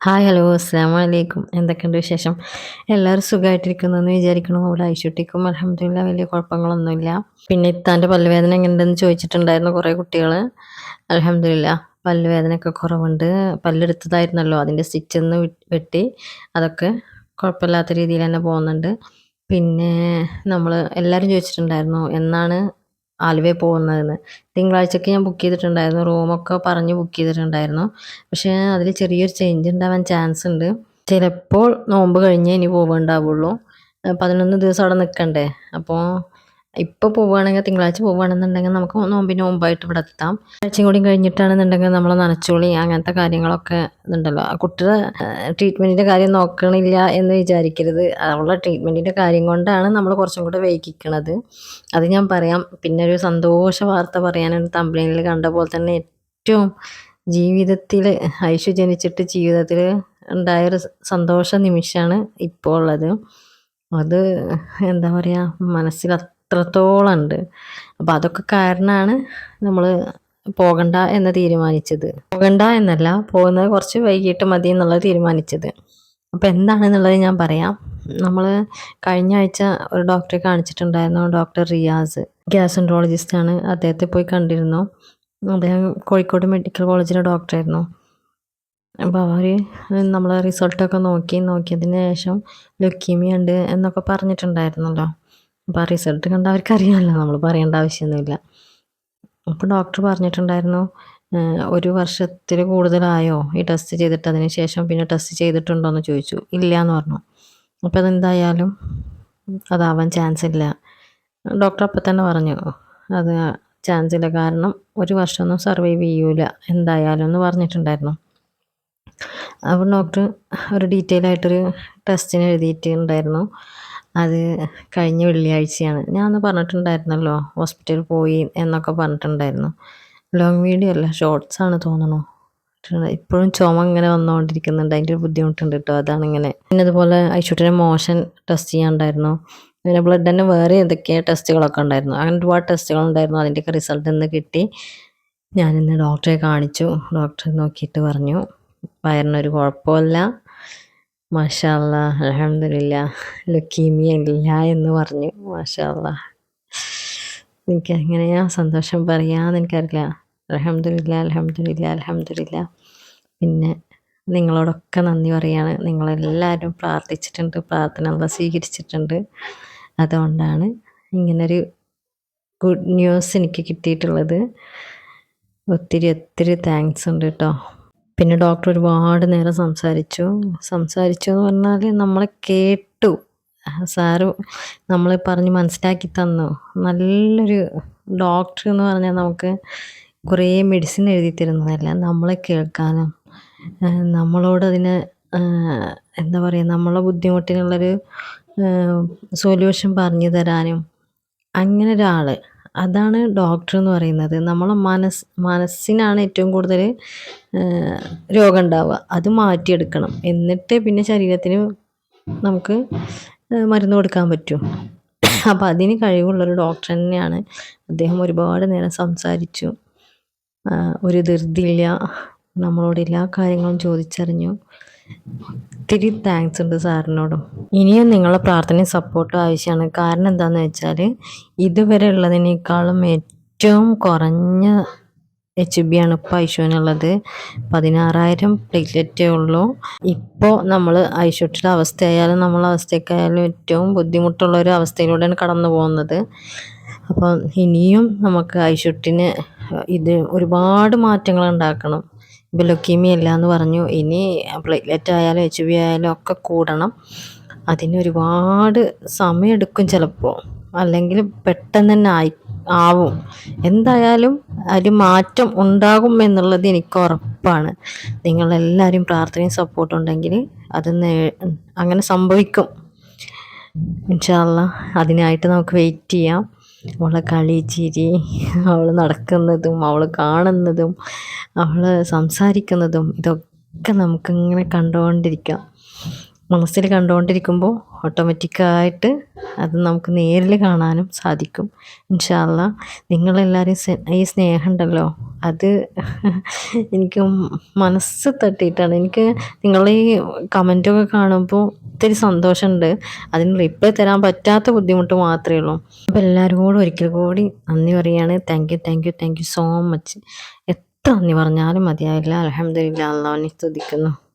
Hi hello അസ്സാം വലൈക്കും എന്തൊക്കെയുണ്ട് വിശേഷം? എല്ലാവരും സുഖമായിട്ടിരിക്കുന്നു എന്ന് വിചാരിക്കണം അവിടെ ഐശുട്ടിക്കും അലഹമില്ല വലിയ കുഴപ്പങ്ങളൊന്നുമില്ല. പിന്നെ ഇത്താന്റെ പല്ലുവേദന എങ്ങനെയുണ്ടെന്ന് ചോദിച്ചിട്ടുണ്ടായിരുന്നു കുറേ കുട്ടികൾ അലഹമില്ല പല്ലുവേദനയൊക്കെ കുറവുണ്ട്. പല്ലെടുത്തതായിരുന്നല്ലോ അതിന്റെ സ്റ്റിച്ചൊന്ന് വെട്ടി. അതൊക്കെ കുഴപ്പമില്ലാത്ത രീതിയിൽ തന്നെ പോകുന്നുണ്ട്. പിന്നെ നമ്മൾ എല്ലാവരും ചോദിച്ചിട്ടുണ്ടായിരുന്നു എന്നാണ് ആലുവയിൽ പോകുന്നതെന്ന്. തിങ്കളാഴ്ചക്ക് ഞാൻ ബുക്ക് ചെയ്തിട്ടുണ്ടായിരുന്നു. റൂമൊക്കെ പറഞ്ഞ് ബുക്ക് ചെയ്തിട്ടുണ്ടായിരുന്നു. പക്ഷേ അതിൽ ചെറിയൊരു ചേഞ്ച് ഉണ്ടാവാൻ ചാൻസ് ഉണ്ട്. ചിലപ്പോൾ നോമ്പ് കഴിഞ്ഞേ ഇനി പോവുകയുണ്ടാവുള്ളൂ. പതിനൊന്ന് ദിവസം അവിടെ നിൽക്കണ്ടേ? അപ്പോൾ ഇപ്പോൾ പോവുകയാണെങ്കിൽ തിങ്കളാഴ്ച പോവുകയാണെന്നുണ്ടെങ്കിൽ നമുക്ക് നോമ്പിന് മുമ്പായിട്ട് ഇവിടെ എത്താം. ആഴ്ചയും കൂടി കഴിഞ്ഞിട്ടാണെന്നുണ്ടെങ്കിൽ നമ്മൾ നനച്ചോളി അങ്ങനത്തെ കാര്യങ്ങളൊക്കെ ഇതുണ്ടല്ലോ. ആ കുട്ടിയുടെ ട്രീറ്റ്മെന്റിന്റെ കാര്യം നോക്കണില്ല എന്ന് വിചാരിക്കരുത്. അവളുടെ ട്രീറ്റ്മെന്റിന്റെ കാര്യം കൊണ്ടാണ് നമ്മൾ കുറച്ചും കൂടെ വൈകിക്കണത്. അത് ഞാൻ പറയാം. പിന്നെ ഒരു സന്തോഷ വാർത്ത പറയാനാണ് തമ്പനിയിൽ കണ്ട പോലെ തന്നെ ഏറ്റവും ജീവിതത്തിൽ ഐശു ജനിച്ചിട്ട് ജീവിതത്തിൽ ഉണ്ടായൊരു സന്തോഷ നിമിഷമാണ് ഇപ്പോൾ ഉള്ളത്. അത് എന്താ പറയുക മനസ്സിൽ അത്രത്തോളം ഉണ്ട്. അപ്പോൾ അതൊക്കെ കാരണമാണ് നമ്മൾ പോകണ്ട എന്ന് തീരുമാനിച്ചത്. പോകണ്ട എന്നല്ല പോകുന്നത് കുറച്ച് വൈകിട്ട് മതി എന്നുള്ളത് തീരുമാനിച്ചത്. അപ്പോൾ എന്താണെന്നുള്ളത് ഞാൻ പറയാം. നമ്മൾ കഴിഞ്ഞ ആഴ്ച ഒരു ഡോക്ടറെ കാണിച്ചിട്ടുണ്ടായിരുന്നു ഡോക്ടർ റിയാസ്. ഗ്യാസ്ട്രോളജിസ്റ്റാണ്. അദ്ദേഹത്തെ പോയി കണ്ടിരുന്നു. അദ്ദേഹം കോഴിക്കോട് മെഡിക്കൽ കോളേജിലെ ഡോക്ടറായിരുന്നു. അപ്പോൾ അവർ നമ്മളെ റിസൾട്ടൊക്കെ നോക്കി നോക്കിയതിന് ശേഷം ലുക്കീമിയ ഉണ്ട് എന്നൊക്കെ പറഞ്ഞിട്ടുണ്ടായിരുന്നല്ലോ. അപ്പോൾ ആ റിസൾട്ട് കണ്ട അവർക്കറിയാമല്ലോ നമ്മൾ പറയേണ്ട ആവശ്യമൊന്നുമില്ല. അപ്പോൾ ഡോക്ടർ പറഞ്ഞിട്ടുണ്ടായിരുന്നു ഒരു വർഷത്തിൽ കൂടുതലായോ ഈ ടെസ്റ്റ് ചെയ്തിട്ട് അതിന് ശേഷം പിന്നെ ടെസ്റ്റ് ചെയ്തിട്ടുണ്ടോ എന്ന് ചോദിച്ചു. ഇല്ല എന്ന് പറഞ്ഞു. അപ്പോൾ അതെന്തായാലും അതാവാൻ ചാൻസ് ഇല്ല. ഡോക്ടർ അപ്പം തന്നെ പറഞ്ഞു അത് ചാൻസ് ഇല്ല കാരണം ഒരു വർഷമൊന്നും സർവൈവ് ചെയ്യൂല എന്തായാലും എന്ന് പറഞ്ഞിട്ടുണ്ടായിരുന്നു. അപ്പോൾ ഡോക്ടർ ഒരു ഡീറ്റെയിൽ ആയിട്ടൊരു ടെസ്റ്റിന് എഴുതിയിട്ടുണ്ടായിരുന്നു. അത് കഴിഞ്ഞ വെള്ളിയാഴ്ചയാണ്. ഞാൻ അന്ന് പറഞ്ഞിട്ടുണ്ടായിരുന്നല്ലോ ഹോസ്പിറ്റലിൽ പോയി എന്നൊക്കെ പറഞ്ഞിട്ടുണ്ടായിരുന്നു. ലോങ് വീഡിയോ അല്ല ഷോർട്സ് ആണ് തോന്നണു ഇപ്പോഴും ചുമ ഇങ്ങനെ വന്നുകൊണ്ടിരിക്കുന്നുണ്ട്. അതിന്റെ ഒരു ബുദ്ധിമുട്ടുണ്ട് കേട്ടോ അതാണ് ഇങ്ങനെ. പിന്നെ അതുപോലെ ഐശ്വട്ടിനെ മോഷൻ ടെസ്റ്റ് ചെയ്യാണ്ടായിരുന്നു പിന്നെ ബ്ലഡ് തന്നെ വേറെ എന്തൊക്കെ ടെസ്റ്റുകളൊക്കെ ഉണ്ടായിരുന്നു. അങ്ങനെ ഒരുപാട് ടെസ്റ്റുകൾ ഉണ്ടായിരുന്നു. അതിന്റെയൊക്കെ റിസൾട്ട് ഇന്ന് കിട്ടി. ഞാനിന്ന് ഡോക്ടറെ കാണിച്ചു. ഡോക്ടറെ നോക്കിയിട്ട് പറഞ്ഞു. വയറിനൊരു കുഴപ്പമില്ല. മാഷാല്ല അലഹമില്ല ലുക്കീമിയ ഇല്ല എന്ന് പറഞ്ഞു. മാഷാല്ല. എനിക്ക് എങ്ങനെയാ സന്തോഷം പറയാന്ന് എനിക്കറിയില്ല. അലഹമില്ല അലഹമില്ല അലഹമില്ല പിന്നെ നിങ്ങളോടൊക്കെ നന്ദി പറയാണ്. നിങ്ങളെല്ലാവരും പ്രാർത്ഥിച്ചിട്ടുണ്ട് പ്രാർത്ഥന സ്വീകരിച്ചിട്ടുണ്ട്. അതുകൊണ്ടാണ് ഇങ്ങനൊരു ഗുഡ് ന്യൂസ് എനിക്ക് കിട്ടിയിട്ടുള്ളത്. ഒത്തിരി ഒത്തിരി താങ്ക്സ് ഉണ്ട് കേട്ടോ. പിന്നെ ഡോക്ടർ ഒരുപാട് നേരം സംസാരിച്ചു. സംസാരിച്ചു എന്ന് പറഞ്ഞാൽ നമ്മളെ കേട്ടു. സാറ് നമ്മളെ പറഞ്ഞ് മനസ്സിലാക്കി തന്നു. നല്ലൊരു ഡോക്ടർ എന്ന് പറഞ്ഞാൽ നമുക്ക് കുറേ മെഡിസിൻ എഴുതി തരുന്നതല്ല നമ്മളെ കേൾക്കാനും. നമ്മളോട് അതിന് എന്താ പറയുക നമ്മളെ ബുദ്ധിമുട്ടിനുള്ളൊരു സൊല്യൂഷൻ പറഞ്ഞു തരാനും. അങ്ങനെ ഒരാൾ അതാണ് ഡോക്ടർ എന്ന് പറയുന്നത്. നമ്മളെ മനസ്സ് മനസ്സിനാണ് ഏറ്റവും കൂടുതൽ രോഗം ഉണ്ടാവുക അത് മാറ്റിയെടുക്കണം. എന്നിട്ട് പിന്നെ ശരീരത്തിന് നമുക്ക് മരുന്ന് കൊടുക്കാൻ പറ്റും. അപ്പം അതിന് കഴിവുള്ളൊരു ഡോക്ടർ തന്നെയാണ്. അദ്ദേഹം ഒരുപാട് നേരം സംസാരിച്ചു. ഒരു ധൃതിയില്ല. നമ്മളോട് എല്ലാ കാര്യങ്ങളും ചോദിച്ചറിഞ്ഞു. ഒത്തിരി താങ്ക്സ് ഉണ്ട് സാറിനോടും. ഇനിയും നിങ്ങളുടെ പ്രാർത്ഥനയും സപ്പോർട്ടും ആവശ്യമാണ്. കാരണം എന്താണെന്ന് വെച്ചാൽ ഇതുവരെ ഉള്ളതിനേക്കാളും ഏറ്റവും കുറഞ്ഞ എച്ച് ബി ആണ് ഇപ്പോൾ ഐശുവിനുള്ളത്. പതിനാറായിരം പ്ലേറ്റ്ലെറ്റേ ഉള്ളൂ. ഇപ്പോൾ നമ്മൾ ഐശുട്ടിയുടെ അവസ്ഥയായാലും നമ്മളെ അവസ്ഥയ്ക്കായാലും ഏറ്റവും ബുദ്ധിമുട്ടുള്ള ഒരു അവസ്ഥയിലൂടെയാണ് കടന്നു പോകുന്നത്. അപ്പോൾ ഇനിയും നമുക്ക് ഐശുട്ടിന് ഇത് ഒരുപാട് മാറ്റങ്ങൾ ഉണ്ടാക്കണം. ഇപ്പോൾ അല്ല എന്ന് പറഞ്ഞു. ഇനി പ്ലേറ്റ്ലെറ്റ് ആയാലും എച്ച് ബി ആയാലും ഒക്കെ കൂടണം. അതിന് ഒരുപാട് സമയമെടുക്കും ചിലപ്പോൾ അല്ലെങ്കിൽ പെട്ടെന്ന് തന്നെ ആയി ആവും. എന്തായാലും ഒരു മാറ്റം ഉണ്ടാകും എന്നുള്ളത് എനിക്ക് ഉറപ്പാണ്. നിങ്ങളെല്ലാവരും പ്രാർത്ഥനയും സപ്പോർട്ടും ഉണ്ടെങ്കിൽ അത് അങ്ങനെ സംഭവിക്കും. ഇൻഷാല്ല അതിനായിട്ട് നമുക്ക് വെയിറ്റ് ചെയ്യാം. അവളെ കളി ചിരി അവൾ നടക്കുന്നതും അവൾ കാണുന്നതും അവൾ സംസാരിക്കുന്നതും ഇതൊക്കെ നമുക്കിങ്ങനെ കണ്ടുകൊണ്ടിരിക്കാം മനസ്സിൽ കണ്ടുകൊണ്ടിരിക്കുമ്പോൾ ഓട്ടോമാറ്റിക്കായിട്ട് അത് നമുക്ക് നേരിൽ കാണാനും സാധിക്കും. ഇൻഷാല്ല നിങ്ങളെല്ലാവരും ഈ സ്നേഹം ഉണ്ടല്ലോ അത് എനിക്ക് മനസ്സ് തട്ടിയിട്ടാണ്. എനിക്ക് നിങ്ങളീ കമന്റൊക്കെ കാണുമ്പോൾ ഒത്തിരി സന്തോഷമുണ്ട്. അതിന് റിപ്ലൈ തരാൻ പറ്റാത്ത ബുദ്ധിമുട്ട് മാത്രമേ ഉള്ളൂ. അപ്പോൾ എല്ലാവരോടും ഒരിക്കൽ കൂടി നന്ദി പറയുകയാണ്. Thank you thank you thank you so much എത്ര നന്ദി പറഞ്ഞാലും മതിയാവില്ല അലഹമില്ല അള്ളാഹിനെ സ്തുതിക്കുന്നു.